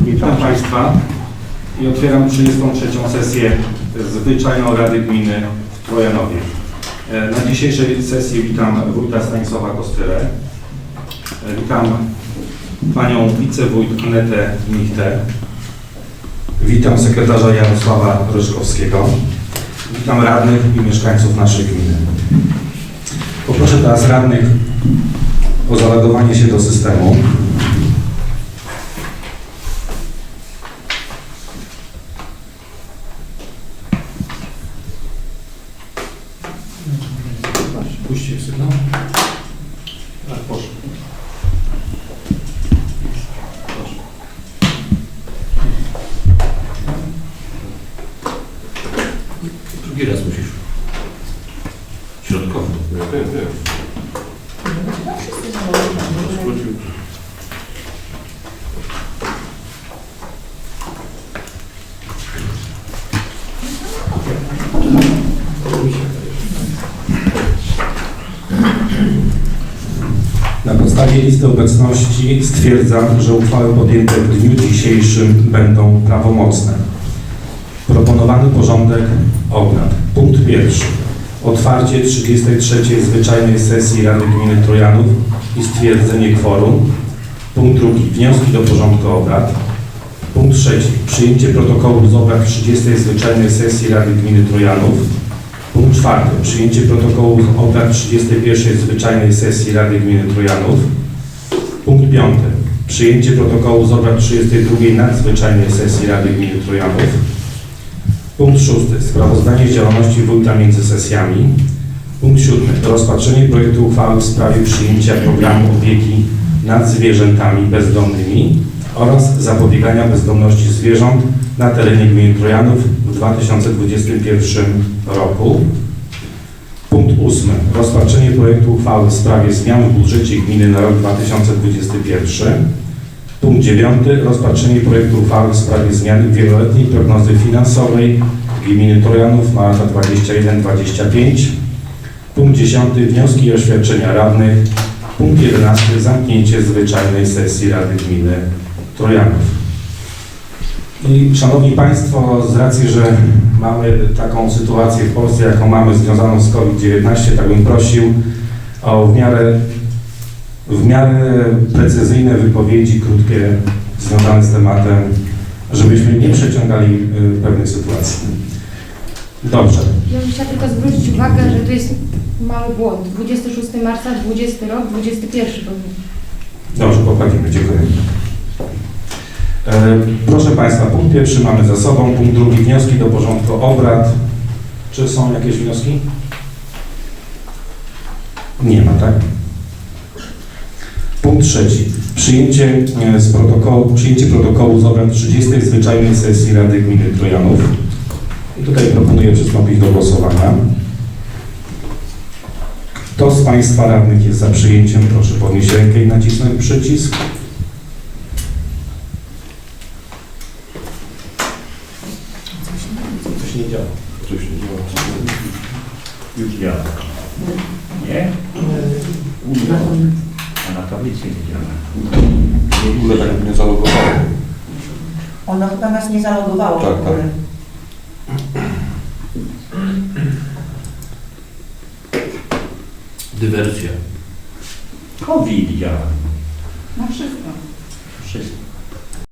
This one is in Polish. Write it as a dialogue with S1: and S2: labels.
S1: Witam Państwa i otwieram 33. sesję Zwyczajną Rady Gminy w Trojanowie. E, Na dzisiejszej sesji witam wójta Stanisława Kostyrę. E, Witam panią wicewójt Anetę Michtę. Witam sekretarza Jarosława Ryżkowskiego. Witam radnych i mieszkańców naszej gminy. Poproszę teraz radnych o zalogowanie się do systemu. Puśćcie sygnał. Tak, proszę.
S2: Drugi raz musisz. Środkowo.
S1: Na podstawie listy obecności stwierdzam, że uchwały podjęte w dniu dzisiejszym będą prawomocne. Proponowany porządek obrad. Punkt pierwszy. Otwarcie 33. zwyczajnej sesji Rady Gminy Trojanów i stwierdzenie kworum. Punkt drugi. Wnioski do porządku obrad. Punkt trzeci. Przyjęcie protokołu z obrad 30. zwyczajnej sesji Rady Gminy Trojanów. Punkt czwarty. Przyjęcie protokołu z obrad 31. zwyczajnej sesji Rady Gminy Trojanów. Punkt piąty. Przyjęcie protokołu z obrad 32. nadzwyczajnej sesji Rady Gminy Trojanów. Punkt szósty. Sprawozdanie z działalności wójta między sesjami. Punkt siódmy. Rozpatrzenie projektu uchwały w sprawie przyjęcia programu opieki nad zwierzętami bezdomnymi oraz zapobiegania bezdomności zwierząt na terenie gminy Trojanów w 2021 roku. Punkt ósmy. Rozpatrzenie projektu uchwały w sprawie zmian w budżecie gminy na rok 2021. Punkt dziewiąty. Rozpatrzenie projektu uchwały w sprawie zmiany wieloletniej prognozy finansowej gminy Trojanów na lata 21-25. Punkt dziesiąty. Wnioski i oświadczenia radnych. Punkt jedenasty. Zamknięcie zwyczajnej sesji Rady Gminy Trojanów. I Szanowni Państwo, z racji, że mamy taką sytuację w Polsce, jaką mamy związaną z COVID-19, tak bym prosił o w miarę, w miarę precyzyjne wypowiedzi, krótkie, związane z tematem, żebyśmy nie przeciągali y, pewnych sytuacji. Dobrze.
S3: Ja bym chciała tylko zwrócić uwagę, że tu jest mały błąd. 26 marca, 20 rok, 21 powinien.
S1: Dobrze, poprawimy. Dziękuję. E, Proszę Państwa, punkt pierwszy mamy za sobą, punkt drugi wnioski do porządku obrad. Czy są jakieś wnioski? Nie ma, tak? Punkt trzeci. Przyjęcie, e, z protokołu, przyjęcie protokołu z obrad 30. zwyczajnej sesji Rady Gminy Trojanów. I tutaj proponuję przystąpić do głosowania. Kto z Państwa radnych jest za przyjęciem, proszę podnieść rękę i nacisnąć przycisk. Coś nie działa.
S2: Coś nie działa. Już działa. Nie? A na tablicy nie działa.
S4: W ogóle tak nie zalogowało.
S5: Ono chyba nas nie zalogowało
S4: Tak,
S5: w ogóle.
S2: Dywersja. COVID działa.
S5: Na wszystko.
S2: Wszystko.